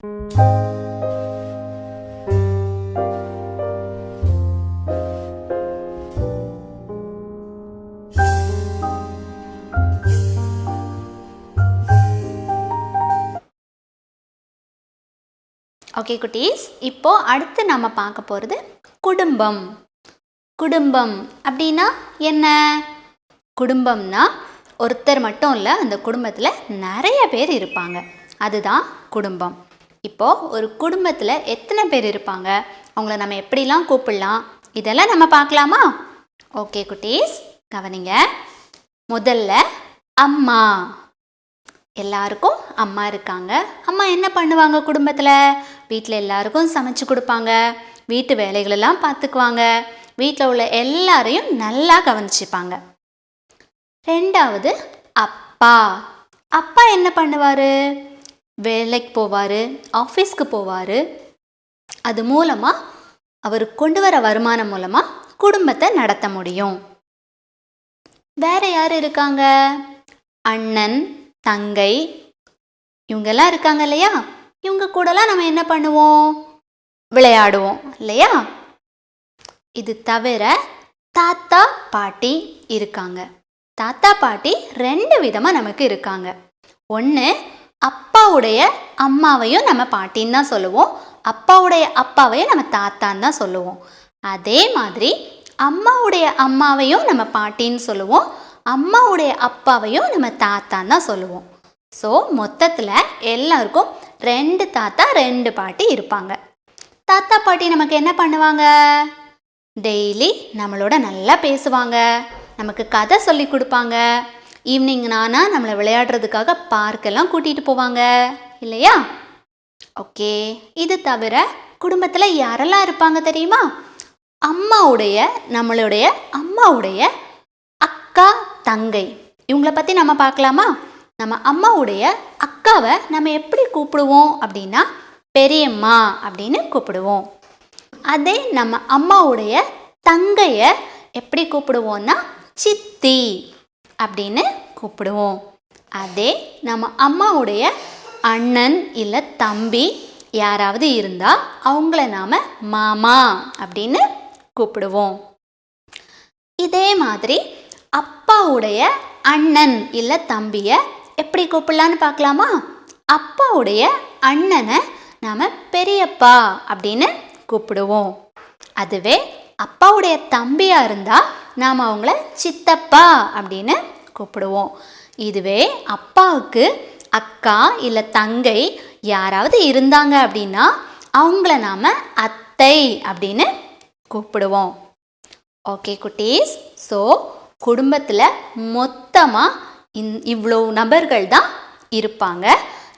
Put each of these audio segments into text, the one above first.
Okay குட்டீஸ் இப்போ அடுத்து நம்ம பார்க்க போகிறது குடும்பம். குடும்பம் அப்படின்னா என்ன? குடும்பம்னா ஒருத்தர் மட்டும் இல்லை அந்த குடும்பத்தில் நிறைய பேர் இருப்பாங்க. அதுதான் குடும்பம். இப்போது ஒரு குடும்பத்தில் எத்தனை பேர் இருப்பாங்க? அவங்கள நம்ம எப்படிலாம் கூப்பிடலாம்? இதெல்லாம் நம்ம பார்க்கலாமா? ஓகே குட்டீஸ் கவனிங்க. முதல்ல அம்மா. எல்லாருக்கும் அம்மா இருக்காங்க. அம்மா என்ன பண்ணுவாங்க குடும்பத்தில்? வீட்டில் எல்லாருக்கும் சமைச்சு கொடுப்பாங்க. வீட்டு வேலைகளெல்லாம் பார்த்துக்குவாங்க. வீட்டில் உள்ள எல்லாரையும் நல்லா கவனிச்சுப்பாங்க. ரெண்டாவது அப்பா. அப்பா என்ன பண்ணுவார்? வேலைக்கு போவார் ஆஃபீஸ்க்கு போவார். அது மூலமாக அவர் கொண்டு வர வருமானம் மூலமாக குடும்பத்தை நடத்த முடியும். வேற யார் இருக்காங்க? அண்ணன் தங்கை. இவங்கெல்லாம் இருக்காங்க இல்லையா? இவங்க கூடலாம் நம்ம என்ன பண்ணுவோம்? விளையாடுவோம் இல்லையா? இது தவிர தாத்தா பாட்டி இருக்காங்க. தாத்தா பாட்டி ரெண்டு விதமாக நமக்கு இருக்காங்க. ஒன்று அப்பாவுடைய அம்மாவையும் நம்ம பாட்டின்னு தான் சொல்லுவோம். அப்பாவுடைய அப்பாவையும் நம்ம தாத்தான்னு தான் சொல்லுவோம். அதே மாதிரி அம்மாவுடைய அம்மாவையும் நம்ம பாட்டின்னு சொல்லுவோம். அம்மாவுடைய அப்பாவையும் நம்ம தாத்தான்னு தான் சொல்லுவோம். ஸோ மொத்தத்தில் எல்லாருக்கும் ரெண்டு தாத்தா ரெண்டு பாட்டி இருப்பாங்க. தாத்தா பாட்டி நமக்கு என்ன பண்ணுவாங்க? டெய்லி நம்மளோட நல்லா பேசுவாங்க. நமக்கு கதை சொல்லி கொடுப்பாங்க. ஈவினிங் நானா நம்மளை விளையாடுறதுக்காக பார்க்கெல்லாம் கூட்டிகிட்டு போவாங்க. இல்லையா? ஓகே இது தவிர குடும்பத்தில் யாரெல்லாம் இருப்பாங்க தெரியுமா? அம்மாவுடைய நம்மளுடைய அம்மாவுடைய அக்கா தங்கை. இவங்கள பற்றி நம்ம பார்க்கலாமா? நம்ம அம்மாவுடைய அக்காவை நம்ம எப்படி கூப்பிடுவோம் அப்படின்னா பெரியம்மா அப்படின்னு கூப்பிடுவோம். அதே நம்ம அம்மாவுடைய தங்கையை எப்படி கூப்பிடுவோன்னா சித்தி அப்படின்னு கூப்பிடுவோம். அதே நம்ம அம்மாவுடைய அண்ணன் இல்லை தம்பி யாராவது இருந்தால் அவங்கள நாம் மாமா அப்படின்னு கூப்பிடுவோம். இதே மாதிரி அப்பாவுடைய அண்ணன் இல்லை தம்பியை எப்படி கூப்பிடலான்னு பார்க்கலாமா? அப்பாவுடைய அண்ணனை நாம் பெரியப்பா அப்படின்னு கூப்பிடுவோம். அதுவே அப்பாவுடைய தம்பியாக இருந்தால் நாம் அவங்கள சித்தப்பா அப்படின்னு கூப்பிடுவோம். இதுவே அப்பாவுக்கு அக்கா இல்லை தங்கை யாராவது இருந்தாங்க அப்படின்னா அவங்கள நாம் அத்தை அப்படின்னு கூப்பிடுவோம். ஓகே குட்டீஸ். ஸோ குடும்பத்தில் மொத்தமாக இந் இவ்வளோ நபர்கள் தான் இருப்பாங்க.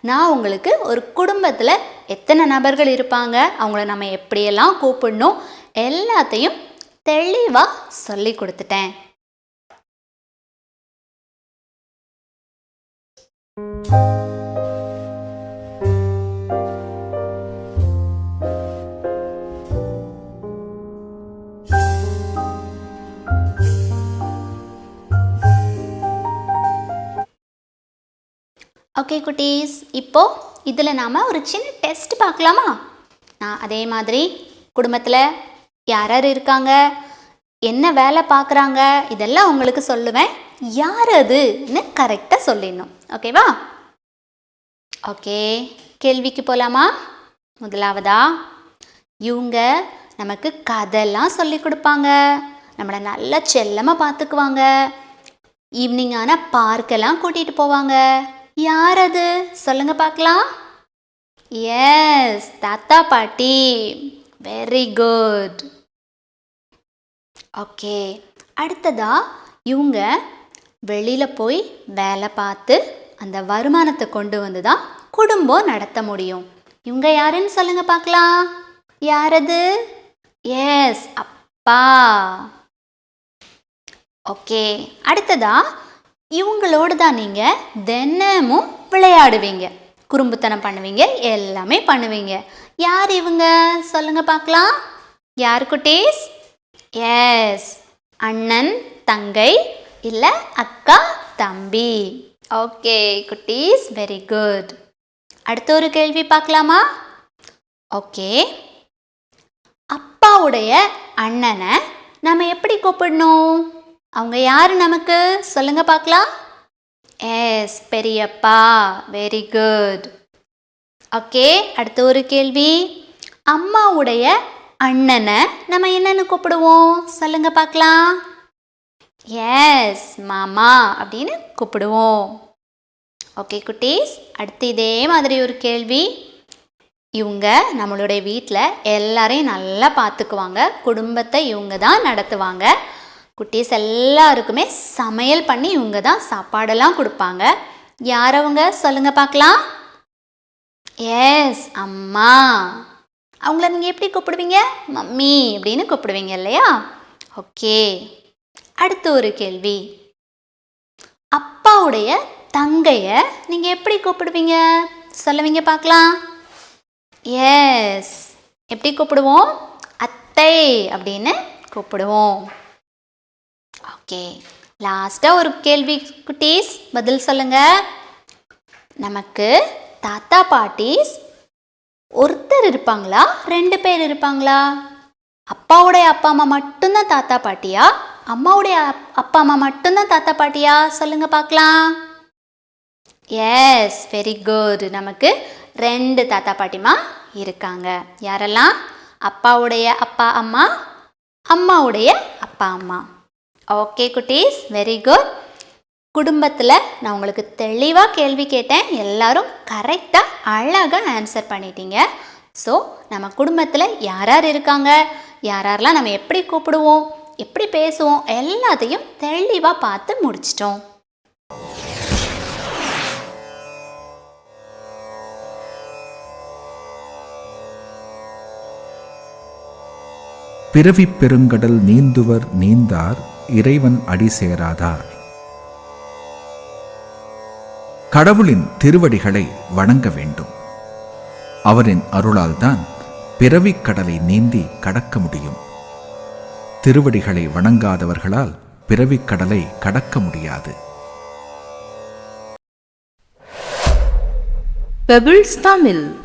நான் உங்களுக்கு ஒரு குடும்பத்தில் எத்தனை நபர்கள் இருப்பாங்க அவங்கள நம்ம எப்படியெல்லாம் கூப்பிடணும் எல்லாத்தையும் தெளிவாக சொல்லி கொடுத்துட்டேன். ஓகே குட்டீஸ். இப்போ இதில் நாம் ஒரு சின்ன டெஸ்ட் பார்க்கலாமா? நான் அதே மாதிரி குடும்பத்தில் யார் யார் இருக்காங்க? என்ன வேலை பார்க்குறாங்க? இதெல்லாம் உங்களுக்கு சொல்லுவேன். யார் அதுன்னு கரெக்டாக சொல்லிடணும். ஓகேவா ஓகே கேள்விக்கு போகலாமா முதலாவதா? இவங்க நமக்கு கதையெல்லாம் சொல்லி கொடுப்பாங்க. நம்மளை நல்லா செல்லமாக பார்த்துக்குவாங்க ஈவினிங் ஆனால் பார்க்கெல்லாம் கூட்டிகிட்டு போவாங்க. யார் அது? சொல்லுங்க பார்க்கலாம் எஸ் தாத்தா பாட்டி. வெரி குட் ஓகே அடுத்ததா இவங்க வெளியில் போய் வேலை பார்த்து அந்த வருமானத்தை கொண்டு வந்து தான் குடும்பம் நடத்த முடியும். இவங்க யாருன்னு சொல்லுங்க பார்க்கலாம். யார் அது எஸ் அப்பா. ஓகே அடுத்ததா இவங்களோடு தான் நீங்கள் தினமும் விளையாடுவீங்க. குறும்புத்தனம் பண்ணுவீங்க எல்லாமே பண்ணுவீங்க. யார் இவங்க? சொல்லுங்க பார்க்கலாம். யார் குட்டீஸ்? எஸ் அண்ணன் தங்கை இல்லை அக்கா தம்பி. ஓகே குட்டீஸ் வெரி குட் அடுத்த ஒரு கேள்வி பார்க்கலாமா? ஓகே அப்பாவுடைய அண்ணனை நம்ம எப்படி கூப்பிடணும்? அவங்க யார் நமக்கு? சொல்லுங்க பார்க்கலாம். எஸ் பெரியப்பா வெரி குட் ஓகே அடுத்த ஒரு கேள்வி. அம்மாவுடைய அண்ணனை நம்ம என்னன்னு கூப்பிடுவோம்? சொல்லுங்க பார்க்கலாம். எஸ் மாமா அப்படின்னு கூப்பிடுவோம். ஓகே குட்டீஸ் அடுத்து இதே மாதிரி ஒரு கேள்வி. இவங்க நம்மளுடைய வீட்டில் எல்லாரையும் நல்லா பார்த்துக்குவாங்க. குடும்பத்தை இவங்க தான் நடத்துவாங்க. குட்டீஸ் எல்லாருக்குமே சமையல் பண்ணி இவங்க தான் சாப்பாடெல்லாம் கொடுப்பாங்க. யார் அவங்க? சொல்லுங்கள் பார்க்கலாம். எஸ் அம்மா. அவங்கள நீங்கள் எப்படி கூப்பிடுவீங்க? மம்மி அப்படின்னு கூப்பிடுவீங்க இல்லையா? ஓகே அடுத்த ஒரு கேள்வி. அப்பாவுடைய தங்கைய நீங்கள் எப்படி கூப்பிடுவீங்க? சொல்லுவீங்க பார்க்கலாம். எஸ் எப்படி கூப்பிடுவோம்? அத்தை அப்படின்னு கூப்பிடுவோம். ஓகே லாஸ்ட்டாக ஒரு கேள்வி குட்டீஸ். பதில் சொல்லுங்க. நமக்கு தாத்தா பாட்டிஸ் ஒருத்தர் இருப்பாங்களா? ரெண்டு பேர் இருப்பாங்களா? அப்பாவுடைய அப்பா அம்மா மட்டும்தான் தாத்தா பாட்டியா? அம்மாவுடைய அப்பா அம்மா மட்டும்தான் தாத்தா பாட்டியா? சொல்லுங்க பார்க்கலாம். எஸ் வெரி குட் நமக்கு ரெண்டு தாத்தா பாட்டிமா இருக்காங்க. யாரெல்லாம்? அப்பாவுடைய அப்பா அம்மா? அம்மாவுடைய அப்பா அம்மா. ஓகே குட்டீஸ் வெரி குட் குடும்பத்தில் நான் உங்களுக்கு தெளிவாக கேள்வி கேட்டேன். எல்லாரும் கரெக்டாக அழகாக ஆன்சர் பண்ணிட்டீங்க. ஸோ நம்ம குடும்பத்தில் யார் யார் இருக்காங்க? யார் யாரெல்லாம் நம்ம எப்படி கூப்பிடுவோம்? எப்படி பேசுவோம் எல்லாத்தையும் தெளிவாக பார்த்து முடிச்சிட்டோம். பிறவி பெருங்கடல் நீந்துவர் நீந்தார் இறைவன் அடி சேராதார். கடவுளின் திருவடிகளை வணங்க வேண்டும். அவரின் அருளால்தான் பிறவிக் கடலை நீந்தி கடக்க முடியும். திருவடிகளை வணங்காதவர்களால் பிறவிக் கடலை கடக்க முடியாது. பெபிள்ஸ் தமிழ்